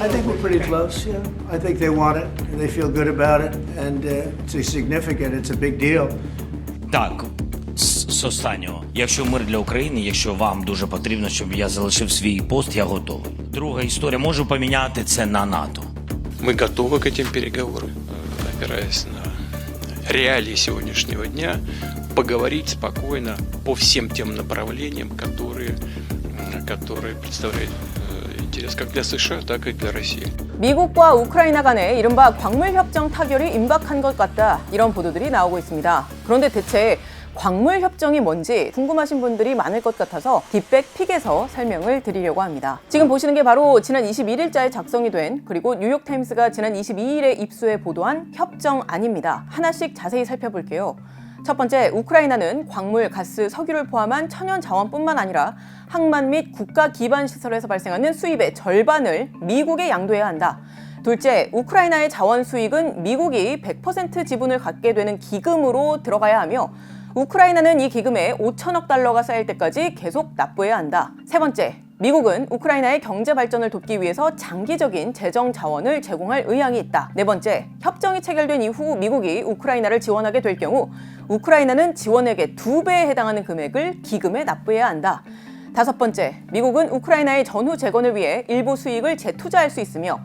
I think we're pretty close. Yeah, I think they want it. and They feel good about it, and uh, it's significant. It's a big deal. Так, з, з останнього. Якщо мир для України, якщо вам дуже потрібно, щоб я залишив свій пост, я готовий. Друга історія можу поміняти це на НАТО. Мы готовы к этим переговорам, э, опираясь на реалии сегодняшнего дня, поговорить спокойно по всем тем направлениям, которые, м, которые представляют э, интерес как для США, так и для России. 미국과 우크라이나 간의 이른바 광물협정 타결이 임박한 것 같다. 이런 보도들이 나오고 있습니다. 그런데 대체 광물협정이 뭔지 궁금하신 분들이 많을 것 같아서 딥백 픽에서 설명을 드리려고 합니다. 지금 보시는 게 바로 지난 21일자에 작성이 된 그리고 뉴욕타임스가 지난 22일에 입수해 보도한 협정안입니다. 하나씩 자세히 살펴볼게요. 첫 번째, 우크라이나는 광물, 가스, 석유를 포함한 천연 자원뿐만 아니라 항만 및 국가 기반 시설에서 발생하는 수입의 절반을 미국에 양도해야 한다. 둘째, 우크라이나의 자원 수익은 미국이 100% 지분을 갖게 되는 기금으로 들어가야 하며 우크라이나는 이 기금에 5천억 달러가 쌓일 때까지 계속 납부해야 한다. 세 번째, 미국은 우크라이나의 경제 발전을 돕기 위해서 장기적인 재정 자원을 제공할 의향이 있다. 네 번째, 협정이 체결된 이후 미국이 우크라이나를 지원하게 될 경우 우크라이나는 지원액의 두 배에 해당하는 금액을 기금에 납부해야 한다. 다섯 번째, 미국은 우크라이나의 전후 재건을 위해 일부 수익을 재투자할 수 있으며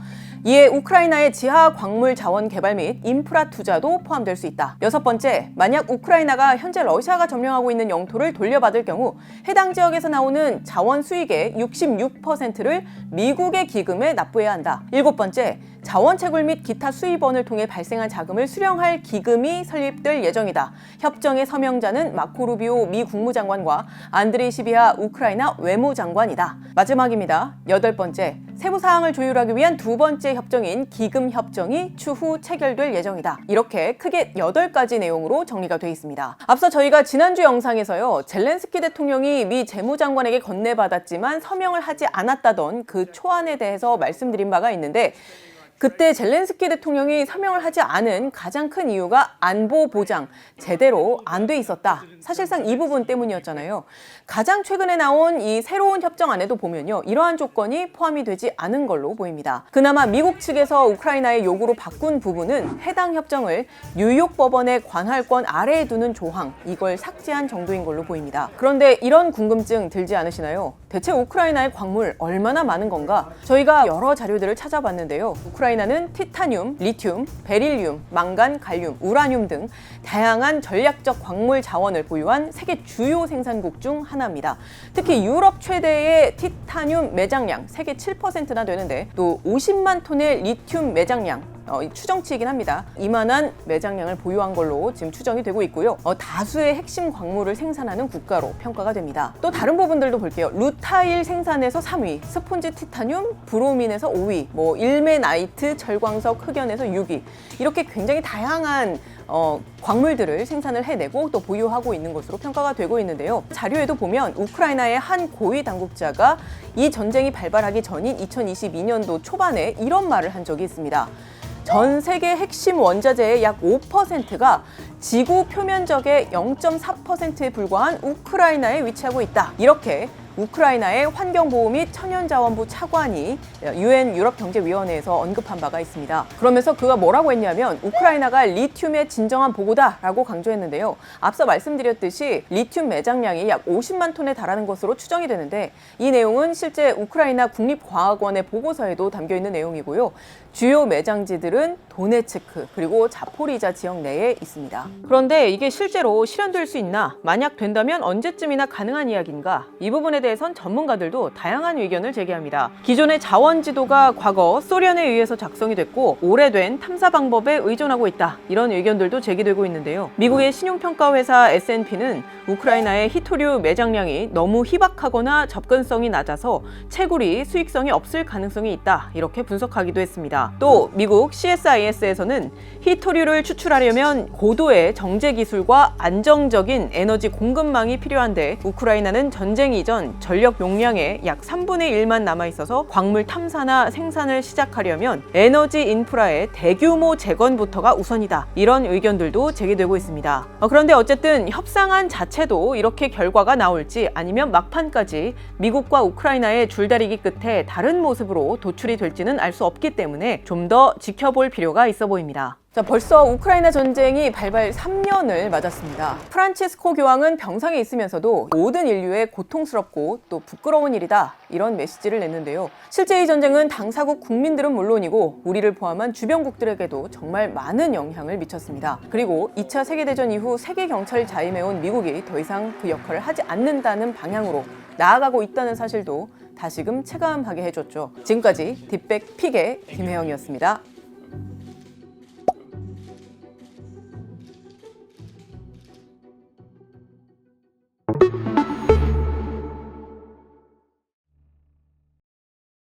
이에 우크라이나의 지하 광물 자원 개발 및 인프라 투자도 포함될 수 있다. 여섯 번째, 만약 우크라이나가 현재 러시아가 점령하고 있는 영토를 돌려받을 경우 해당 지역에서 나오는 자원 수익의 66%를 미국의 기금에 납부해야 한다. 일곱 번째, 자원 채굴 및 기타 수입원을 통해 발생한 자금을 수령할 기금이 설립될 예정이다. 협정의 서명자는 마코 루비오 미 국무장관과 안드레이 시비아 우크라이나 외무장관이다. 마지막입니다. 여덟 번째, 세부 사항을 조율하기 위한 두 번째 협정인 기금 협정이 추후 체결될 예정이다. 이렇게 크게 여덟 가지 내용으로 정리가 되어 있습니다. 앞서 저희가 지난주 영상에서요. 젤렌스키 대통령이 미 재무장관에게 건네받았지만 서명을 하지 않았다던 그 초안에 대해서 말씀드린 바가 있는데 그때 젤렌스키 대통령이 서명을 하지 않은 가장 큰 이유가 안보 보장 제대로 안 돼 있었다. 사실상 이 부분 때문이었잖아요. 가장 최근에 나온 이 새로운 협정 안에도 보면요. 이러한 조건이 포함이 되지 않은 걸로 보입니다. 그나마 미국 측에서 우크라이나의 요구로 바꾼 부분은 해당 협정을 뉴욕 법원의 관할권 아래에 두는 조항 이걸 삭제한 정도인 걸로 보입니다. 그런데 이런 궁금증 들지 않으시나요? 대체 우크라이나의 광물 얼마나 많은 건가? 저희가 여러 자료들을 찾아봤는데요. 우크라이나 는 티타늄, 리튬, 베릴륨, 망간, 갈륨, 우라늄 등 다양한 전략적 광물 자원을 보유한 세계 주요 생산국 중 하나입니다. 특히 유럽 최대의 티타늄 매장량 세계 7%나 되는데 또 50만 톤의 리튬 매장량 어, 이 추정치이긴 합니다. 이만한 매장량을 보유한 걸로 지금 추정이 되고 있고요. 어, 다수의 핵심 광물을 생산하는 국가로 평가가 됩니다. 또 다른 부분들도 볼게요. 루타일 생산에서 3위, 스폰지 티타늄, 브로민에서 5위, 뭐 일메나이트, 절광석, 흑연에서 6위. 이렇게 굉장히 다양한 어, 광물들을 생산을 해내고 또 보유하고 있는 것으로 평가가 되고 있는데요. 자료에도 보면 우크라이나의 한 고위 당국자가 이 전쟁이 발발하기 전인 2022년도 초반에 이런 말을 한 적이 있습니다. 전 세계 핵심 원자재의 약 5%가 지구 표면적의 0.4%에 불과한 우크라이나에 위치하고 있다. 이렇게 우크라이나의 환경보호 및 천연자원부 차관이 유엔 유럽경제위원회에서 언급한 바가 있습니다. 그러면서 그가 뭐라고 했냐면 우크라이나가 리튬의 진정한 보고다라고 강조했는데요. 앞서 말씀드렸듯이 리튬 매장량이 약 50만 톤에 달하는 것으로 추정이 되는데 이 내용은 실제 우크라이나 국립과학원의 보고서에도 담겨 있는 내용이고요. 주요 매장지들은 도네츠크 그리고 자포리자 지역 내에 있습니다. 그런데 이게 실제로 실현될 수 있나? 만약 된다면 언제쯤이나 가능한 이야기인가? 이 부분에 대해선 전문가들도 다양한 의견을 제기합니다. 기존의 자원 지도가 과거 소련에 의해서 작성이 됐고 오래된 탐사 방법에 의존하고 있다. 이런 의견들도 제기되고 있는데요. 미국의 신용평가 회사 S&P는 우크라이나의 히토류 매장량이 너무 희박하거나 접근성이 낮아서 채굴이 수익성이 없을 가능성이 있다. 이렇게 분석하기도 했습니다. 또 미국 CSIS에서는 히토류를 추출하려면 고도의 정제 기술과 안정적인 에너지 공급망이 필요한데 우크라이나는 전쟁 이전 전력 용량의 약 3분의 1만 남아 있어서 광물 탐사나 생산을 시작하려면 에너지 인프라의 대규모 재건부터가 우선이다. 이런 의견들도 제기되고 있습니다. 어, 그런데 어쨌든 협상안 자체도 이렇게 결과가 나올지 아니면 막판까지 미국과 우크라이나의 줄다리기 끝에 다른 모습으로 도출이 될지는 알 수 없기 때문에 좀 더 지켜볼 필요가 있어 보입니다. 자, 벌써 우크라이나 전쟁이 발발 3년을 맞았습니다. 프란치스코 교황은 병상에 있으면서도 모든 인류의 고통스럽고 또 부끄러운 일이다. 이런 메시지를 냈는데요. 실제 이 전쟁은 당사국 국민들은 물론이고 우리를 포함한 주변국들에게도 정말 많은 영향을 미쳤습니다. 그리고 2차 세계대전 이후 세계 경찰 자임해온 미국이 더 이상 그 역할을 하지 않는다는 방향으로 나아가고 있다는 사실도 다시금 체감하게 해줬죠. 지금까지 딥백 픽의 김혜영이었습니다.